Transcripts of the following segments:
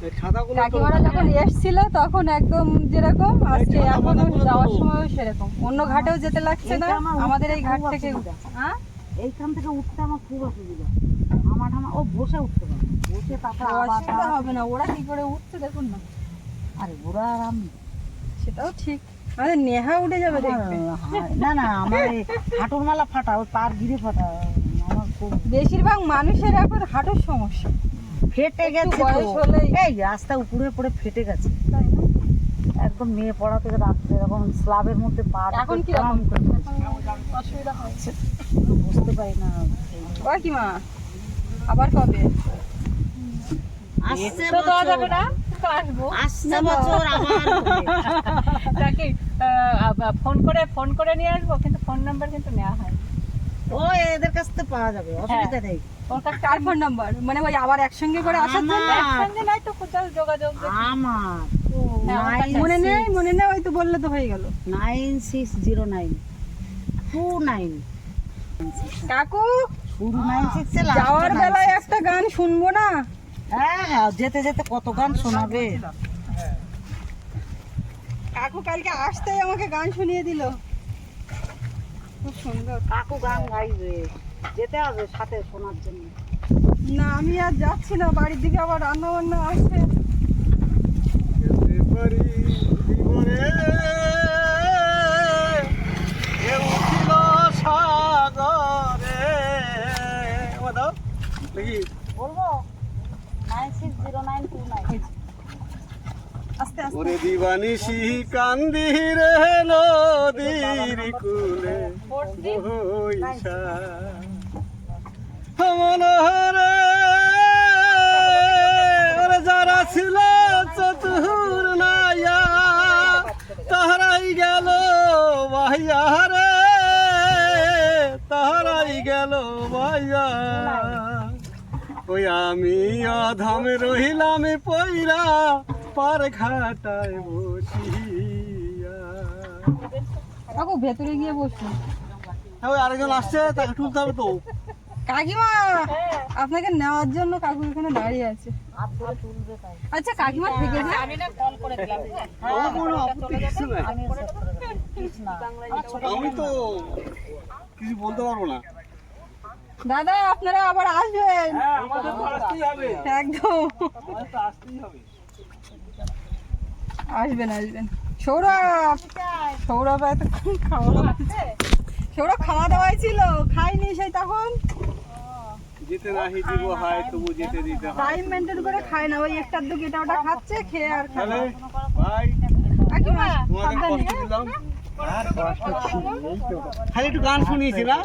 কাকিমারা যখন এসছিল তখন একদম যেরকম আজকে ছাতা এখনও যাওয়ার সময়ও সেরকম। অন্য ঘাটেও যেতে লাগছে না আমাদের এই ঘাট থেকে হ্যাঁ এইখান থেকে উঠতে আমার খুব অসুবিধা। আমার ঠামা ও বসে উঠতে পারে বসে তারপর অসুবিধা হবে না ওরা কি করে উঠছে দেখুন না। আরে ওরা আর আমি সেটাও ঠিক। নেহা উঠে যাবে দেখবে। না না আমার হাঁটুর মালা ফাটা ওই পার গিরে ফাটা। আমার খুব বেশিরভাগ মানুষের এখন হাঁটুর সমস্যা। ফেটে গেছে। এই রাস্তা উপরে পড়ে ফেটে গেছে। একদম মেয়ে পড়া থেকে রাত্রে এরকম স্লাবের মধ্যে পা এখন কি রকম? করে অসুবিধা হচ্ছে। বুঝতে পারি না। ও কি মা? আবার কবে? আসছে তো দেওয়া যাবে না? ফোন করে ফোন করে নিয়ে আসব কিন্তু ফোন নাম্বার কিন্তু নেওয়া হয় ও এদের কাছ থেকে পাওয়া যাবে অসুবিধা নেই। ওর কাছে ফোন নাম্বার মানে ওই আবার একসঙ্গে করে আসার জন্য? একসঙ্গে নাই তো কোথাও যোগাযোগ আমার। হ্যাঁ, মনে নেই মনে নেই ওই তো বললে তো হয়ে গেল। Nine six zero nine. Two nine. কাকু যাওয়ার বেলায় একটা গান শুনব না? হ্যাঁ হ্যাঁ যেতে যেতে কত গান শোনাবে। কাকু কালকে আসতেই আমাকে গান শুনিয়ে দিল। খুব সুন্দর। কাকু গান গাইবে। যেতে হবে সাথে শোনার জন্য। না আমি আর যাচ্ছি না বাড়ির দিকে আবার রান্না বান্না আছে বলব nine six zero nine two nine ওরে দিবানিশি কান্দি রে নদীর কুলে। বইসা মনোহরে ওরে যারা ছিল চতুর নাইয়া তাহারাই গেল ভাইয়া রে। তাহারাই গেল ভাইয়া। ওই আমি অধম রহিলাম পইরা পার ঘাটায় বসিয়া। কাকু ভেতরে গিয়ে হ্যাঁ ওই আরেকজন আসছে তাকে তুলতে হবে তো। কাকিমা আপনাকে নেওয়ার জন্য কাকু এখানে দাঁড়িয়ে আছে। আচ্ছা কাকিমা থেকে যে আমি না কল করে দিলাম। হ্যাঁ কিছু আমি তো কিছু বলতে পারব না। দাদা আপনারা আবার আসবেন। একদম। আসতেই হবে। আসবেন আসবেন। সৌরভ! সৌরভ এতক্ষণ খাওয়া দাওয়া সৌরভ খাওয়া দাওয়াই ছিল খাইনি সেই তখন? যেতে নাহি দিব হয় তবু যেতে দিতে হয়। টাইম মেনটেন করে খায় না ওই একটার এটা ওটা খাচ্ছে খেয়ে আর ভাই। কষ্ট খালি একটু গান শুনিয়েছি না?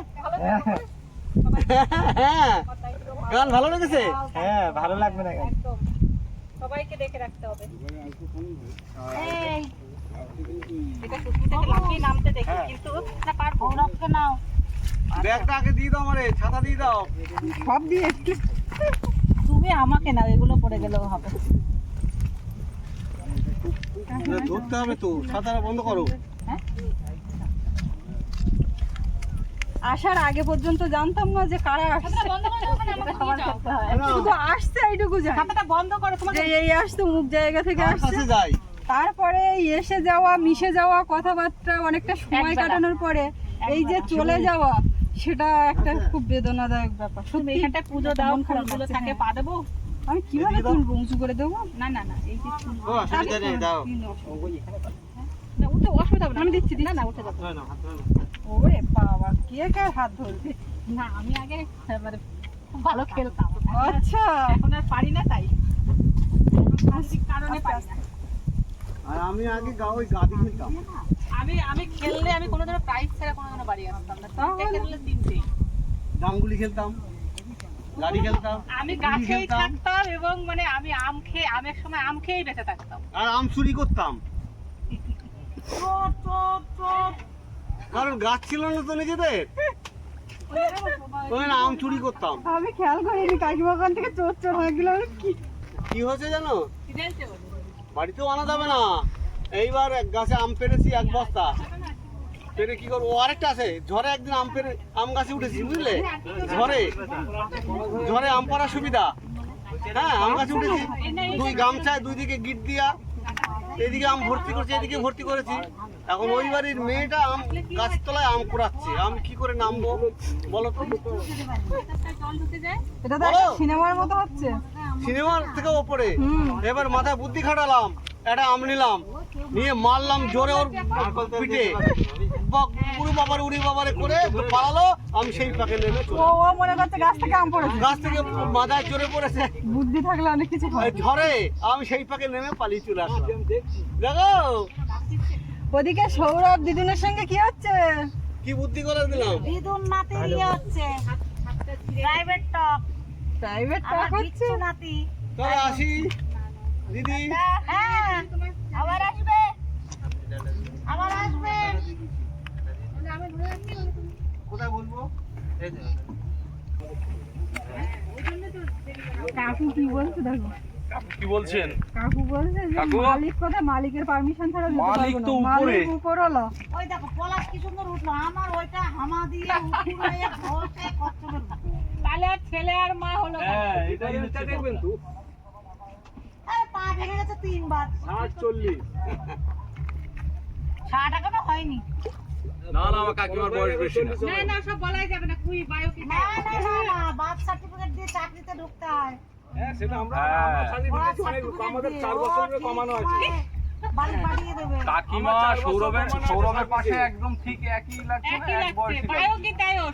হ্যাঁ। গান ভালো লেগেছে? হ্যাঁ ভালো লাগবে না গান। সবাইকে দেখে রাখতে হবে। এই এটা সুস্মিতাকে লাফিয়ে নামতে দেখি কিন্তু না পারব। সৌরভকে নাও। ব্যাগটা আগে দিয়ে দাও আমারে ছাতা দিয়ে দাও। সব দিয়ে তুমি আমাকে নাও এগুলো পড়ে গেলেও হবে। না, ধরতে হবে তো ছাতাটা বন্ধ করো। আসার আগে পর্যন্ত জানতাম না যে কারা আসছে। হয় শুধু আসছে এইটুকু জানি। বন্ধ করো তোমার যে এই আসতো মুখ জায়গা থেকে আসছে। যাই। তারপরে এই এসে যাওয়া মিশে যাওয়া কথাবার্তা অনেকটা সময় কাটানোর পরে এই যে চলে যাওয়া সেটা একটা খুব বেদনাদায়ক ব্যাপার। সত্যি এখানটা পুজো দাও ফুলগুলো থাকে হ্যাঁ। পা দেবো? আমি কীভাবে। তুলবো উঁচু করে দেবো? না না না এই যে ফুল- অসুবিধা নেই দাও। না উঠে অসুবিধা হবে না। আমি দিচ্ছি না না উঠে যাব। ওরে বাবা। কে কার হাত ধরবে? না আমি আগে মানে খুব ভালো খেলতাম। আচ্ছা। এখন আর পারি না তাই। শারীরিক কারণে পারি না। আর আমি আগে গা ওই গাদি খেলতাম। আমি আমি খেললে আমি কোনোদিনও প্রাইজ ছাড়া কোনোদিনও বাড়ি আসতাম না। তাহলে? তিনটে খেললে তিনটেই। ডাঙ্গুলি খেলতাম গাড়ি খেলতাম আমি গাছেই থাকতাম এবং মানে আমি আম খেয়ে আমি এক সময় আম খেয়েই বেঁচে থাকতাম। আর আম চুরি করতাম। কারণ গাছ ছিল না তো নিজেদের। ওই আম চুরি করতাম। আমি খেয়াল করিনি কাকিমা ওখান থেকে চোর চোর হয়ে গেল। কি কি হয়েছে জানো? বাড়িতেও আনা যাবে না। এইবার এক গাছে আম পেরেছি এক বস্তা। পেরে কি করব? আরেকটা আছে। ঝড়ে একদিন আম পেরে আম গাছে উঠেছি বুঝলে? ঝড়ে। ঝড়ে আম পাড়ার সুবিধা। হ্যাঁ আম গাছে উঠেছি। দুই গামছায় দুই দিকে গিট দিয়া। এদিকে আম ভর্তি করছি এদিকে ভর্তি করেছি। এখন ওই বাড়ির মেয়েটা আম গাছের তলায় আম কুড়াচ্ছে। আমি কি করে নামবো? বলো তো। এটা তো সিনেমার মতো হচ্ছে। সিনেমার থেকে ওপরে। এবার মাথায় বুদ্ধি খাটালাম একটা আম নিলাম নিয়ে মারলাম জোরে ওর পিঠে। উড়ি বাবার উড়ি বাবারে করে পালালো আমি সেই পাকে নেমে ও ও মনে করছে গাছ থেকে আম পড়েছে। গাছ থেকে মাথায় জোরে পড়েছে। বুদ্ধি থাকলে অনেক কিছু এই আমি সেই পাকে নেমে পালিয়ে চলে আসলাম। দেখো ওদিকে সৌরভ দিদুনের সঙ্গে কি হচ্ছে? কি বুদ্ধি করে দিলাম? দিদুন নাতি ইয়ে হচ্ছে। প্রাইভেট টক প্রাইভেট টক হচ্ছে? নাতি। তাহলে আসি। দিদি। হ্যাঁ আবার আসবে। আবার আসবে। কোথায় বলব? কাকু কি বলছে দেখো। কি বলছেন? কাকু বলছে যে কাকু? মালিক কথা মালিকের পারমিশন ছাড়া যেতে মালিক পারব না। তো উপরে। মালিক উপরওয়ালা। ওই দেখো পলাশ কি সুন্দর উঠল? আমার ওইটা হামা দিয়ে উঠে ঘষে কষ্ট করে তাহলে আর ছেলে আর মা হলো? হ্যাঁ এটাই হচ্ছে দেখবেন তো। আরে পা ভেঙে গেছে তিনবার। ষাট চল্লিশ ষাট এখনও হয়নি। না না আমার কাকিমার বয়স বেশি না। না না সব বলাই যাবে না। কুই বায়ো কি না না না না বার্থ সার্টিফিকেট দিয়ে চাকরিতে ঢুকতে হয়। হ্যাঁ সেটা আমরা দেবে। কাকিমা সৌরভের সৌরভের পাশে একদম ঠিক একই লাগছে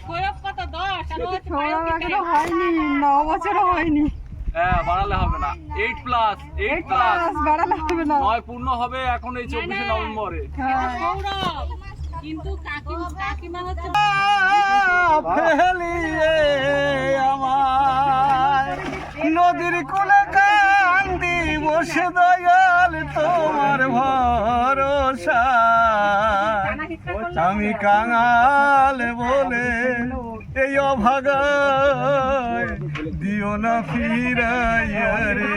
সৌরভ কত দশ? হয়নি ন বছরও হয়নি। হ্যাঁ বাড়ালে হবে না। এইট প্লাস এইট প্লাস বাড়ালে হবে না। নয় পূর্ণ হবে এখন এই চব্বিশে নভেম্বরে। হ্যাঁ। কিন্তু কাকিমা হচ্ছে আমার নদীর কোলে কান্দি, বসে দয়াল তোমার ভরসা। আমি কাঙাল বলে এই অভাগায় দিও না ফিরাইয়া রে।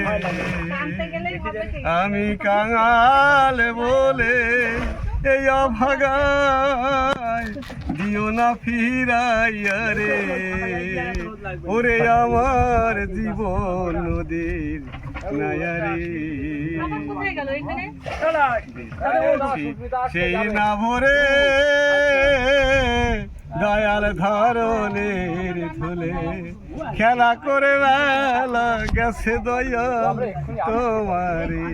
আমি কাঙাল বলে এই অভাগায় দিও না ফিরাইয়া রে। ওরে আমার জীবন নদীর নায়ারে। সেই না ভরে দয়াল ধরনের ধুলে। খেলা করে বেলা গেছে দয়াল তোমারে।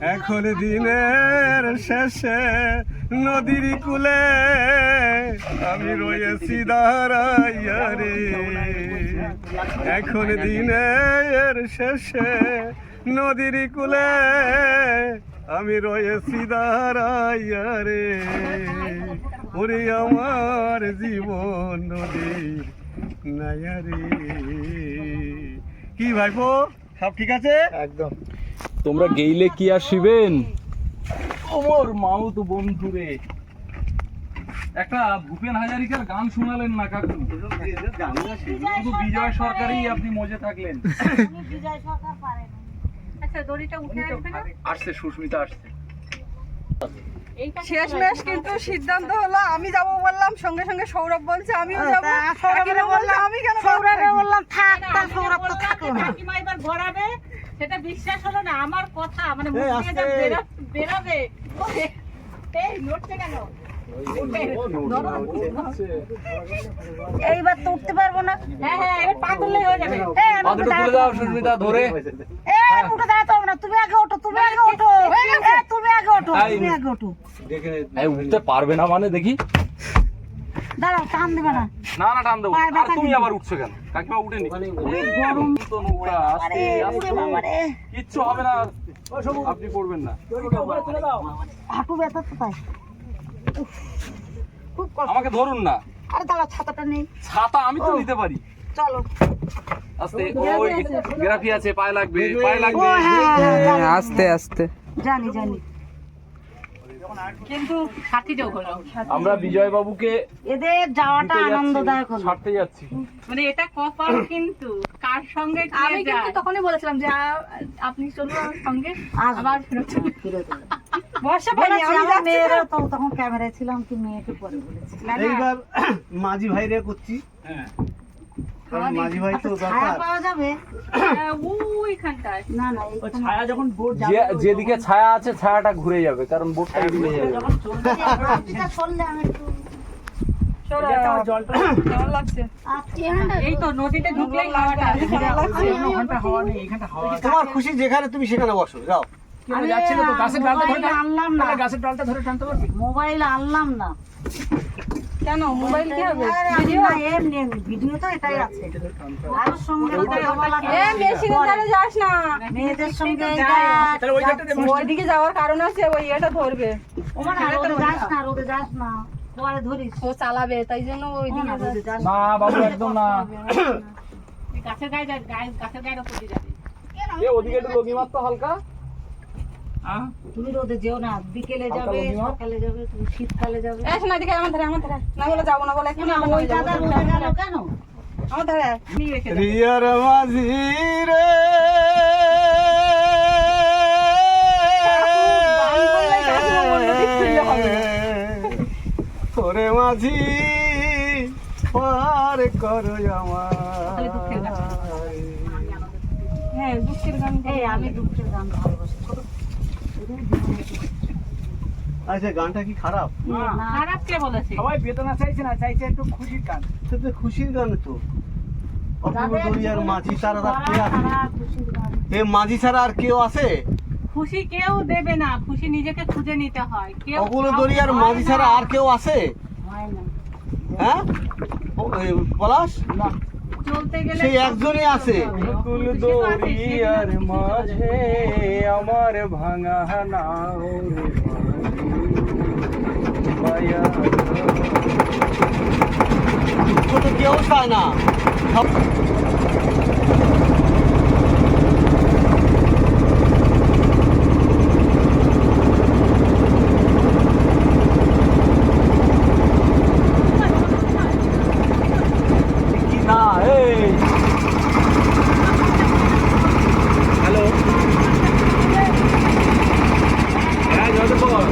এখন দিনের শেষে নদীর কুলে আমি রয়েছি দাঁড়াইয়া এখন দিনের শেষে নদীর কুলে আমি রয়েছি দাঁড়াইয়া রে ওরে আমার জীবন নদীর নাইয়া কি ভাইপো সব ঠিক আছে? একদম। তোমরা গেইলে কি আসিবেন? ওমর মাও তো বন্ধুরে। একটা ভূপেন হাজারিকার গান শোনালেন না কাকু? শুধু বিজয় সরকারই আপনি মজে থাকলেন। উনি বিজয় সরকার পারে না? আচ্ছা আসছে সুস্মিতা আসছে। শেষমেশ কিন্তু সিদ্ধান্ত হলো আমি যাব বললাম সঙ্গে সঙ্গে সৌরভ বলছে আমিও যাব। বললাম আমি কেন সৌরভরে বললাম থাক তা সৌরভ তো না। ভরাবে সেটা বিশ্বাস হলো না আমার কথা মানে মুখ দিয়ে যা আস্তে। বেরো- বেরোবে। এই নড়ছে কেন? এইবার তো উঠতে পারব না। হ্যাঁ হ্যাঁ এবার পা তুললেই হয়ে যাবে। এই, আমি তুলে দাও সুস্মিতা ধরে। এ, উঠে দাঁড়াতে হবে না। তুমি আগে ওঠো তুমি আগে ওঠো। তুমি আগে ওঠো তুমি আগে ওঠো। উঠতে পারবে না মানে দেখি। দাঁড়াও টান দেবে না। না না টান দেবো আর তুমি আবার উঠছো কেন? কাকিমা উঠেনি? গরম। তো নৌকা আস্তে আস্তে কিচ্ছু হবে না। আপনি পড়বেন না। হাঁটু ব্যথা তো তাই। খুব কষ্ট। আমাকে ধরুন না। আরে দাঁড়াও ছাতাটা নেই। ছাতা আমি তো নিতে পারি। চলো। আস্তে ওই গ্রাফি আছে পায়ে লাগবে পায়ে লাগবে। হ্যাঁ হ্যাঁ, আস্তে আস্তে। জানি জানি। কিন্তু আমরা বিজয় বাবুকে এদের যাওয়াটা আনন্দদায়ক হলো। ছাড়তে যাচ্ছি। মানে এটা কপাল কিন্তু কার সঙ্গে আমি কিন্তু তখনই বলেছিলাম যে আপনি চলুন আমার সঙ্গে আবার ফেরত ফিরে বর্ষা পাইনি আমি আমার যাচ্ছি তো তখন ক্যামেরায় ছিলাম কি মেয়েকে পরে বলেছি। এইবার মাঝি ভাইরে করছি। হ্যাঁ। কারণ মাঝি ভাই তো ছায়া পাওয়া যাবে। ওইখানটায়। না না ছায়া যখন বোট যেদিকে ছায়া আছে ছায়াটা ঘুরে যাবে কারণ বোটটা ঘুরে যাবে। যখন চললে আমি একটু সৌরভ কেমন লাগছে? এই তো নদীতে ঢুকলেই হাওয়াটা আসে। তোমার খুশি যেখানে তুমি সেখানে বসো যাও। গাছের ডালটা ধরে টানতে পারবি? মোবাইল আনলাম না। কেন? মোবাইল কি হবে? আরে না এমনি ভিডিও তো এটাই আছে। কারোর সঙ্গে এ মেশিনের ধারে যাস না। মেয়েদের সঙ্গে ওইদিকে যাওয়ার কারণ আছে ওই এটা ধরবে। ওমা না রোদে যাস না রোদে যাস না। পরে ধরিস। ও চালাবে তাই জন্য ওইদিকে যাস না বাবু একদম না। এই গাছের গায়ে গায়ে- গাছের গায়ের ওপর দিয়ে যাবে। এ ওদিকে একটু লগি মারতো হালকা। তুমি রোদে যেও না বিকেলে যাবে সকালে যাবে তুমি শীতকালে যাবে এস না এদিকে আমার ধারে আমার ধারে না বলে যাব না বলে এক্ষুনি আমার। দাদা রোদে গেল কেন আমার ধারে। নিয়ে রেখে। রিয়ার মাঝি রে। ওরে মাঝি পার করো আমার হ্যাঁ দুঃখের গান এই আমি দুঃখের গান ছোট আচ্ছা গানটা কি খারাপ? না খারাপ কে বলেছে? সবাই বেদনা চাইছে না চাইছে একটু খুশির গান। তো খুশির গান তো। অপূর্ব দরিয়ার মাঝি ছাড়া তার কে আছে? তারা খুশির গান। এ মাঝি ছাড়া আর কেউ আছে? খুশি কেউ দেবে না খুশি নিজেকে খুঁজে নিতে হয়। কেউ অপূর্ব দরিয়ার মাঝি ছাড়া আর কেউ আছে? হ্যাঁ? পলাশ? চলতে গেলে সেই একজনই আছে। কুল দরিয়ার মাঝে আমার ভাঙা নাও রে মায়া দুঃখ তো কেউ চায় না সব- কি না এই হ্যালো হ্যাঁ যতক্ষণ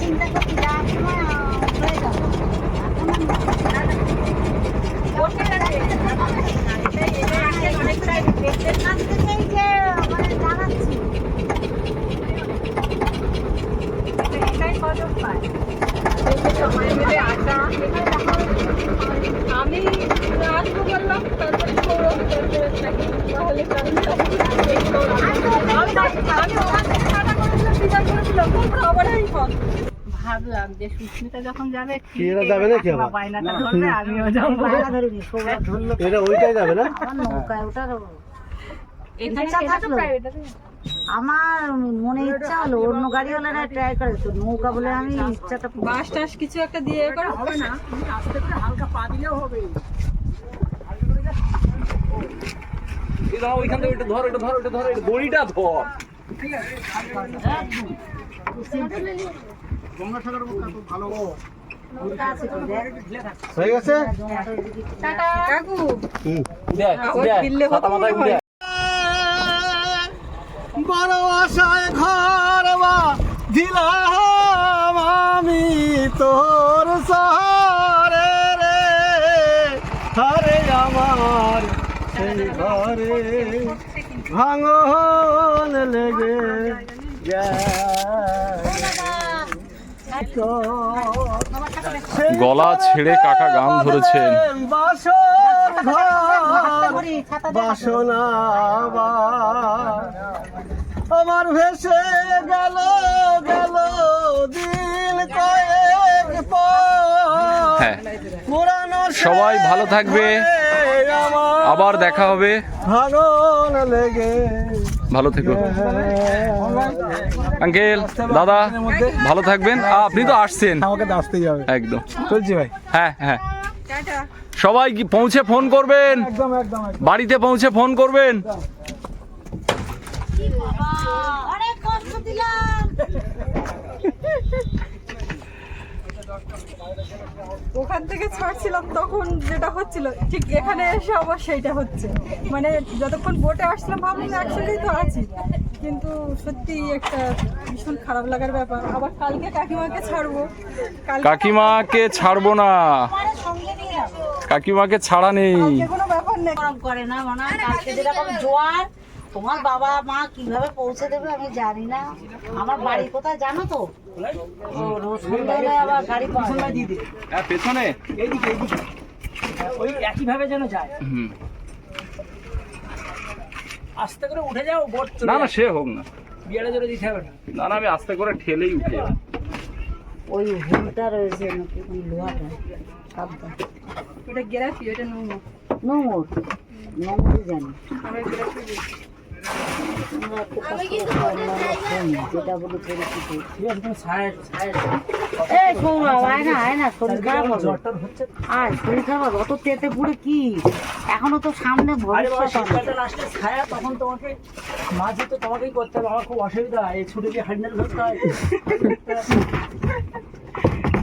চিন্তা করতে যাওয়ার সময় হয়ে যাবে এটাই কদম পায় সবাই মিলে আসা আমি বললাম তারপরে তাহলে ভাবলাম যে সুস্মিতা যখন যাবে এরা যাবে নাকি আবার? বায়নাটা ধরবে আমিও যাব। বাইরে ধরিনি সৌরভ ধরলো এটা ওইটাই যাবে না? নৌকায় ওঠার এখানে ইচ্ছা থাকল। আমার মনে ইচ্ছা হলো অন্য গাড়ি হলে না ট্রাই করে। তো নৌকা বলে আমি ইচ্ছাটা বাস টাস কিছু একটা দিয়ে এ করে হবে না। এই দাও ওইখান থেকে ওইটা ধর এটা ধর দড়িটা তো হয়ে গেছে? কাকু দেখ দেখ মনে হয়। বড় আশায় ঘর বা দিলাম আমি তোর সহারে রে হরে আমার সেই ঘরে ভাঙন লেগে গলা ছেড়ে কাকা গান ধরেছেন বাসনা আমার ভেসে গেল গেল দিন কয়েক পর হ্যাঁ। সবাই ভালো থাকবে। আবার দেখা হবে। ভাগন লেগে ভালো থেকো। আঙ্কেল দাদা ভালো থাকবেন। আপনি তো আসছেন। আমাকে তো আসতেই হবে। একদম। চলছি ভাই। হ্যাঁ হ্যাঁ। সবাই কি পৌঁছে ফোন করবেন? একদম একদম একদম। বাড়িতে পৌঁছে ফোন করবেন? অনেক কষ্ট দিলাম। ওখান থেকে ছাড়ছিলাম তখন যেটা হচ্ছিল ঠিক এখানে এসে আবার সেইটা হচ্ছে। মানে যতক্ষণ বোটে আসছিলাম ভাবলাম একসঙ্গেই তো আছি। কিন্তু সত্যি একটা ভীষণ খারাপ লাগার ব্যাপার। আবার কালকে কাকিমাকে ছাড়বো। কালকে কাকিমাকে ছাড়বো না। কাকিমাকে ছাড়া নেই। কোনো ব্যাপার নেই। করে না মানে কালকে যেরকম জোয়ার তোমার বাবা মা কীভাবে পৌঁছে দেবে আমি জানি না। আমার বাড়ি কোথায় জানো তো? ও রোজ সন্ধ্যাবেলায় আবার গাড়ি। হ্যাঁ পেছনে ওই একই ভাবে যেন যায়। হুম। আস্তে করে উঠে যাও বোট না না সে হোক না। বিয়ারে জোরে দিতে হবে না। না না আমি আস্তে করে ঠেলেই উঠে যাব। ওই হুলটা রয়েছে নাকি? ওই লোহাটা। সাবধান। ওটা গেরাপি ওটা নোংরা। নোংর। নোংরই জানি আমরা গেরাপি আমরা একটু কষ্ট করে আমরা শুনি, যেটা বলে পরিচিত ঠিক আছে তুমি সাহেব সাহেব এই সৌরভ আয় না আয় না শরীর খারাপ হবে। আয় শরীর খারাপ অত তেতে পুড়ে কি? এখনও তো সামনে ছায়া তখন তোমাকে মাঝে তো তোমাকেই করতে হবে আমার খুব অসুবিধা। এই ছুটে গিয়ে হ্যান্ডেল ধরতে হয়।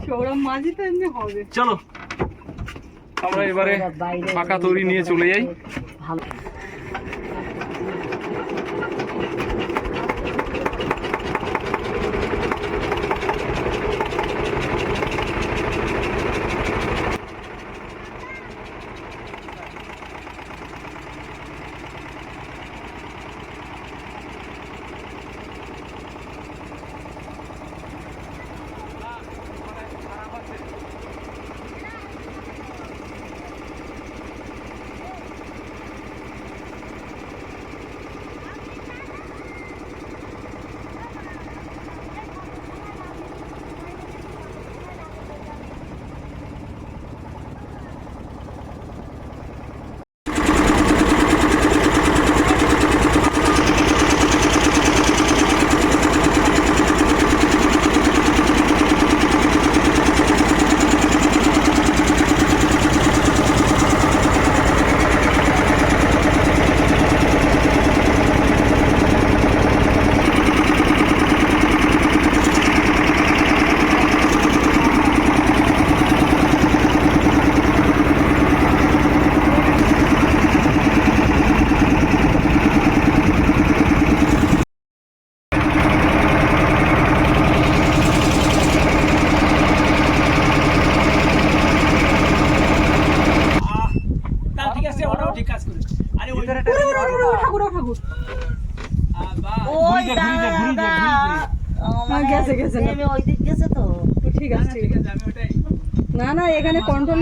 সৌরভ মাঝে তো এমনি হবে। চলো আমরা এবারে পাকা তৈরি নিয়ে চলে যাই।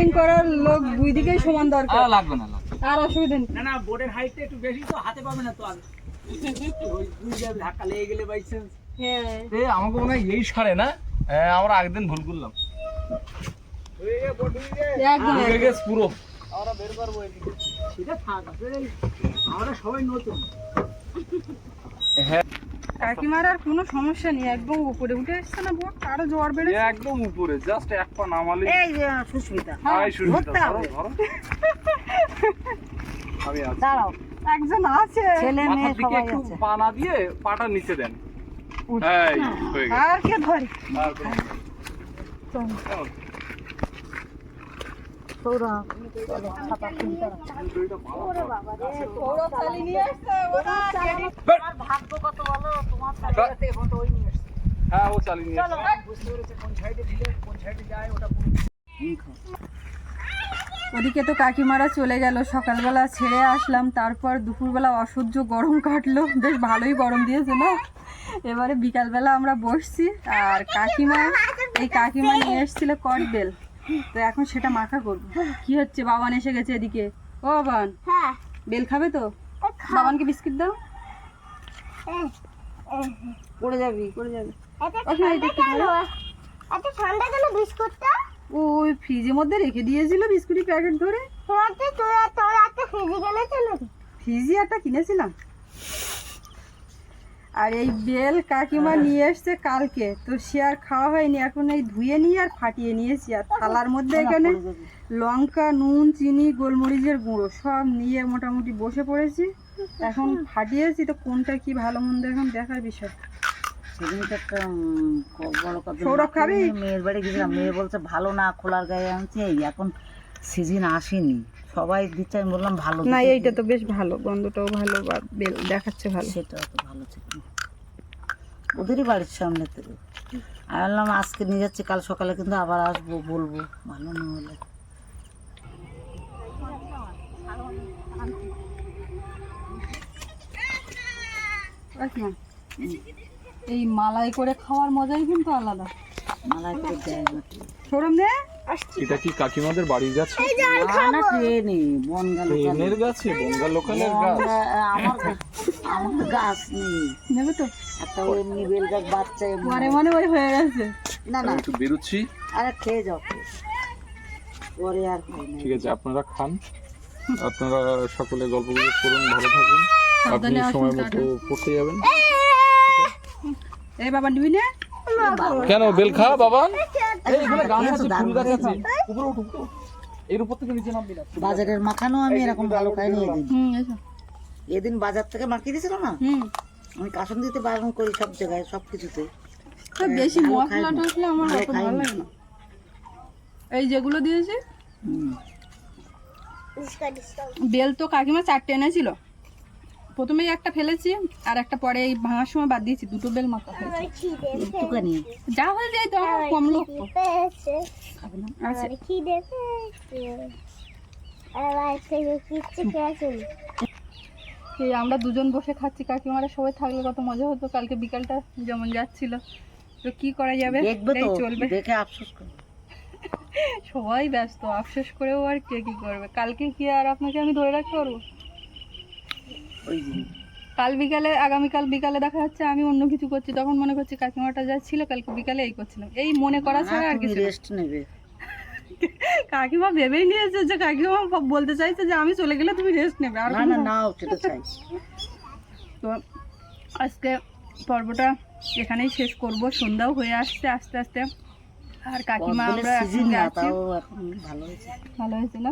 এখানে করার লোক দুই দিকেই সমান দরকার। লাগবে না আর অসুবিধা নেই। না না বোর্ডের হাইটটা একটু বেশি তো হাতে পাবে না তো আর। ওই দুই জায়গায় ধাক্কা লেগে গেলে বাই চান্স হ্যাঁ। আমাকে মনে হয় এই সারে না? হ্যাঁ আমরা আগের দিন ভুল করলাম। পুরো। সেটা থাক আসলে আমরা সবাই নতুন। কাকিমার আর কোনো সমস্যা নেই একদম উপরে। উঠে এসছে না বোট আরও জ্বর বেড়ে একদম উপরে জাস্ট এক পা নামালে এই যে সুস্মিতা। হাই সুস্মিতা ধরো হবে। ধরো। আমি আছি। দাঁড়াও একজন আছে। ছেলে মেয়ে সবাই আছে। পা না দিয়ে পাটা নিচে দেন। এই হয়ে গেছে। আর কে ধরে? আর কোনো- ওদিকে তো কাকিমারা চলে গেল। সকালবেলা ছেড়ে আসলাম, তারপর দুপুরবেলা অসহ্য গরম কাটলো। বেশ ভালোই গরম দিয়েছে না? এবারে বিকালবেলা আমরা বসছি, আর কাকিমা এই কাকিমা নিয়ে এসেছিল কটবেল তো এখন সেটা মাখা করব। কি হচ্ছে? বাবান এসে গেছে এদিকে। ও বাবান হ্যাঁ। বেল খাবে তো? বাবানকে বিস্কিট দাও। পড়ে যাবি পড়ে যাবে। এত ঠান্ডা কেন? বিস্কুটটা? ওই ফ্রিজের মধ্যে রেখে দিয়েছিল বিস্কুটের প্যাকেট ধরে। তোর তোর ছিল ফ্রিজি একটা কিনেছিলাম। আর এই বেল কাকিমা নিয়ে এসছে কালকে। তো সে আর খাওয়া হয়নি এখন এই ধুয়ে নিয়ে আর ফাটিয়ে নিয়েছি আর থালার মধ্যে এখানে লঙ্কা নুন চিনি গোলমরিচের গুঁড়ো সব নিয়ে মোটামুটি বসে পড়েছি। এখন ফাটিয়েছি তো কোনটা কি ভালো মন্দ এখন দেখার বিষয়। সেদিন তো একটা বড় কথা সৌরভ খাবি? মেয়ের বাড়ি গেছিলাম মেয়ে বলছে ভালো না খোলার গায়ে আনছি। এখন সিজন আসেনি। সবাই দিচ্ছে আমি বললাম ভালো না এইটা তো বেশ ভালো গন্ধটাও ভালো বা দেখাচ্ছে ভালো। সেটা তো ভালো ছিল। ওদেরই বাড়ির সামনে থেকে আমি বললাম আজকে নিয়ে যাচ্ছি কাল সকালে কিন্তু আবার আসব বলব ভালো না হলে। এই মালাই করে খাওয়ার মজাই কিন্তু আলাদা। মালাই করে দেয় সরম এটা কি কাকিমাদের বাড়ির গাছ? না না ট্রেনে বন ট্রেনের গাছে লোকালের গাছ। আমার আমার গাছ নেই। নেবে তো। একটা ওই এমনি বেল গাছ বাচ্চা। পরে মনে ওই হয়ে গেছে। না না। একটু বেরোচ্ছি। আরে খেয়ে যাও পরে আর ঠিক আছে আপনারা খান। আপনারা সকলে গল্প গুজব করুন ভালো থাকুন। আপনি সময় মতো পড়তে যাবেন। এই বাবা নিবি না? কেন বেল খা বাবান বাজারের মাখানো আমি এরকম ভালো খাইনি এদিন। হুম এদিন বাজার থেকে মাখিয়ে দিয়েছিল না? হুম। আমি কাসন দিতে বারণ করি সব জায়গায় সব কিছুতে। বেশি মশলা। টসলা আমার ভালো অত ভালো লাগে না। এই যেগুলো দিয়েছি? বেল তো কাকিমা চারটে এনেছিল। প্রথমেই একটা ফেলেছি আর একটা পরে এই ভাঙার সময় বাদ দিয়েছি দুটো বেল মাখা হয়েছে। যা হয়ে যায় তো কম লোক এই আমরা দুজন বসে খাচ্ছি কাকিমারা সবাই থাকলে কত মজা হতো কালকে বিকালটা যেমন যাচ্ছিল। তো কি করা যাবে? দেখবে এই তো চলবে। দেখে আফসোস করবে সবাই ব্যস্ত আফসোস করেও আর কে কি করবে? কালকে কি আর আপনাকে আমি ধরে রাখতে পারব? ওই কাল বিকালে আগামীকাল বিকালে দেখা যাচ্ছে আমি অন্য কিছু করছি। তখন মনে করছি কাকিমাটা যা ছিল কালকে বিকালে এই করছিলাম এই মনে করা ছাড়া আর কিছু রেস্ট নেবে। কাকিমা ভেবেই নিয়েছে যে কাকিমা বলতে চাইছে যে আমি চলে গেলে তুমি রেস্ট নেবে। আর না না সেটা চাই তো আজকে পর্বটা এখানেই শেষ করব। সন্ধ্যাও হয়ে আসছে আস্তে আস্তে। আর কাকিমা আমরা ভালো হয়েছে। ভালো হয়েছে না?